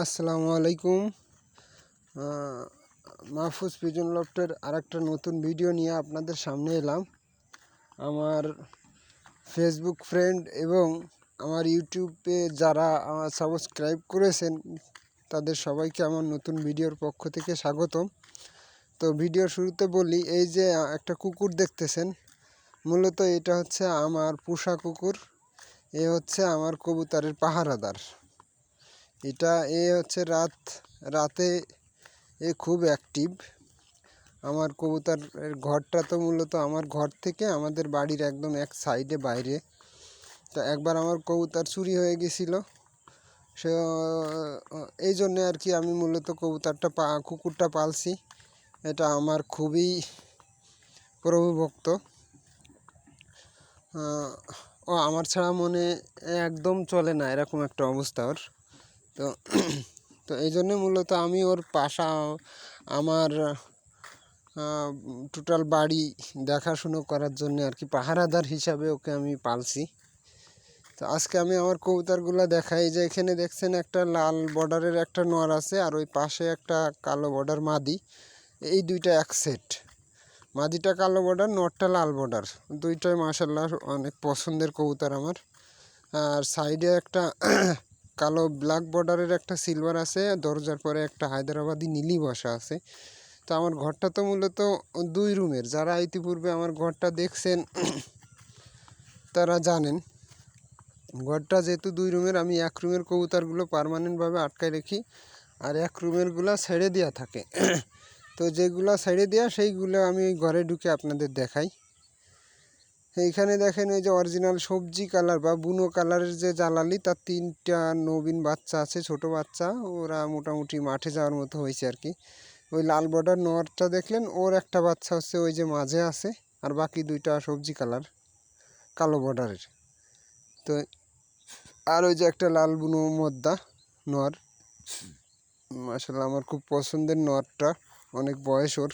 আসসালামু আলাইকুম। মাহফুজ পিজন লফটের আর একটা নতুন ভিডিও নিয়ে আপনাদের সামনে এলাম। আমার ফেসবুক ফ্রেন্ড এবং আমার ইউটিউবে যারা আমার সাবস্ক্রাইব করেছেন, তাদের সবাইকে আমার নতুন ভিডিওর পক্ষ থেকে স্বাগতম। তো ভিডিও শুরুতে বলি, এই যে একটা কুকুর দেখতেছেন, মূলত এটা হচ্ছে আমার পোষা কুকুর, এ হচ্ছে আমার কবুতরের পাহারাদার। এটা এ হচ্ছে রাত, রাতে এ খুব অ্যাক্টিভ আমার কবুতরের ঘরটা তো মূলত আমার ঘর থেকে আমাদের বাড়ির একদম এক সাইডে বাইরে। তো একবার আমার কবুতর চুরি হয়ে গেছিল। সে এই জন্যে আর কি আমি মূলত কবুতরটা পা, কুকুরটা পালছি। এটা আমার খুবই প্রভুভক্ত। ও আমার ছাড়া মনে একদম চলে না, এরকম একটা অবস্থা ওর। তো তো এই জন্যে মূলত আমি ওর পাশা, আমার টোটাল বাড়ি দেখাশুনো করার জন্য আর কি পাহারাদার হিসাবে ওকে আমি পালছি। তো আজকে আমি আমার কবুতরগুলো দেখাই, যে এখানে দেখছেন একটা লাল বর্ডারের একটা নর আছে আর ওই পাশে একটা কালো বর্ডার মাদি। এই দুইটা এক সেট মাদিটা কালো বর্ডার নরটা লাল বর্ডার দুইটাই মাসাল্লাহ অনেক পছন্দের কবুতর আমার। আর সাইডে একটা কালো ব্ল্যাক বর্ডারের একটা সিলভার আছে, দরজার পরে একটা হায়দ্রাবাদি নীলি বসা আছে। তো আমার ঘরটা তো মূলত দুই রুমের, যারা ইতিপূর্বে আমার ঘরটা দেখছেন, তারা জানেন। ঘরটা যেহেতু দুই রুমের, আমি এক রুমের কবুতরগুলো পারমানেন্টভাবে আটকায় রেখি, আর এক রুমেরগুলো ছেড়ে দেওয়া থাকে। তো যেগুলো ছেড়ে দেওয়া সেইগুলো আমি ঘরে ঢুকে আপনাদের দেখাই। এইখানে দেখেন ওই যে অরিজিনাল সবজি কালার বা বুনো কালারের যে জ্বালালি, তার তিনটা নবীন বাচ্চা আছে, ছোট বাচ্চা। ওরা মোটামুটি মাঠে যাওয়ার মতো হয়েছে আর কি। ওই লাল বর্ডার নোয়ারটা দেখলেন, ওর একটা বাচ্চা হচ্ছে ওই যে মাঝে আছে, আর বাকি দুইটা সবজি কালার কালো বর্ডারের তো আর ওই যে একটা লাল বুনো মদ্দা নোয়ার মাসাল্লাহ আমার খুব পছন্দের নোয়ারটা অনেক বয়স ওর।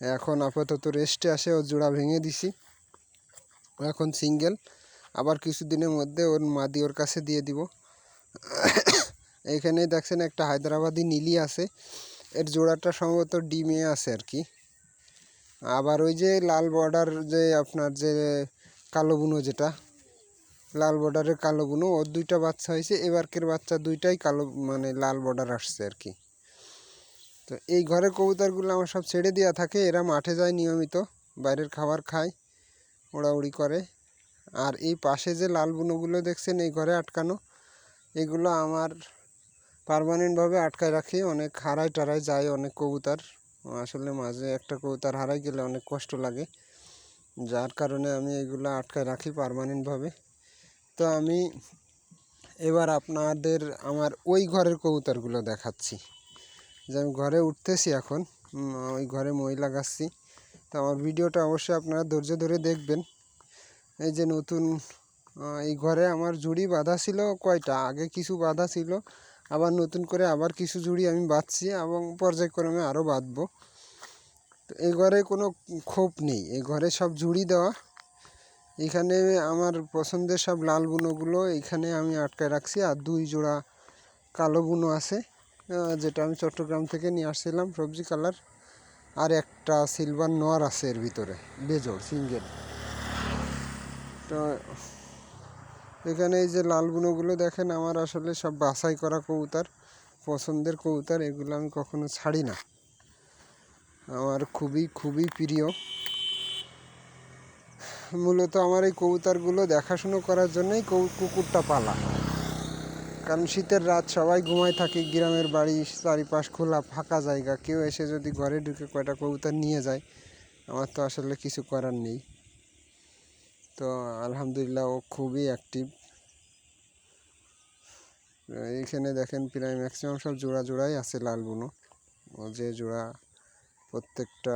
এখন আপাতত রেস্টে আসে ওর জোড়া ভেঙে দিছি। এখন সিঙ্গেল। আবার কিছুদিনের মধ্যে ওর মাদি ওর কাছে দিয়ে দিব। এইখানে দেখছেন একটা হায়দ্রাবাদি নীলি আছে। এর জোড়াটা সম্ভবত ডিমে আছে আর কি। আবার ওই যে লাল বর্ডার যে আপনার যে কালো বুনো যেটা, লাল বর্ডারের কালো বুনো, ওর দুইটা বাচ্চা হয়েছে। এবারকের বাচ্চা দুইটাই কালো মানে লাল বর্ডার আসছে আর কি। তো এই ঘরের কবুতরগুলো আমার সব ছেড়ে দেওয়া থাকে। এরা মাঠে যায় নিয়মিত, বাইরের খাবার খায়। ওড়াউড়ি করে। আর এই পাশে যে লাল বুনোগুলো দেখছেন, এই ঘরে আটকানো, এগুলো আমার পারমানেন্টভাবে আটকায় রাখি। অনেক হারায় টারায় যায়, অনেক কবুতর। আসলে মাঝে একটা কবুতর হারাই গেলে অনেক কষ্ট লাগে। যার কারণে আমি এগুলো আটকায় রাখি পারমানেন্টভাবে তো আমি এবার আপনাদের আমার ওই ঘরের কবুতরগুলো দেখাচ্ছি। যে আমি ঘরে উঠতেছি এখন ওই ঘরে মই লাগাচ্ছি তো আমার ভিডিওটা অবশ্যই আপনারা ধৈর্য ধরে দেখবেন। এই যে নতুন এই ঘরে আমার জুড়ি বাঁধা ছিল কয়টা? আগে কিছু বাঁধা ছিল, আবার নতুন করে আবার কিছু জুড়ি আমি বাঁধছি এবং পর্যায়ক্রমে আরও বাঁধবো। তো এই ঘরে কোনো খোপ নেই, এই ঘরে সব জুড়ি দেওয়া। এখানে আমার পছন্দের সব লাল বুনোগুলো এখানে আমি আটকায় রাখছি আর দুই জোড়া কালো বুনো আছে যেটা আমি চট্টগ্রাম থেকে নিয়ে আসছিলাম সবজি কালার। আর একটা সিলভার নোয়ার আছে এর ভিতরে বেজোড় সিঙ্গেল। তো এখানে এই যে লাল বুনোগুলো দেখেন, আমার আসলে সব বাছাই করা কবুতর, পছন্দের কবুতর, এগুলো আমি কখনো ছাড়ি না। আমার খুবই খুবই প্রিয়। মূলত আমার এই কবুতরগুলো দেখাশুনো করার জন্যই কুকুরটা পালা। কারণ শীতের রাত সবাই ঘুমায় থাকে, গ্রামের বাড়ি চারিপাশ খোলা, ফাঁকা জায়গা। কেউ এসে যদি ঘরে ঢুকে কয়টা কবুতর নিয়ে যায়, আমার তো আসলে কিছু করার নেই। তো আলহামদুলিল্লাহ ও খুবই অ্যাক্টিভ এইখানে দেখেন প্রায় ম্যাক্সিমাম সব জোড়া জোড়াই আছে লাল বুনো। ও যে জোড়া প্রত্যেকটা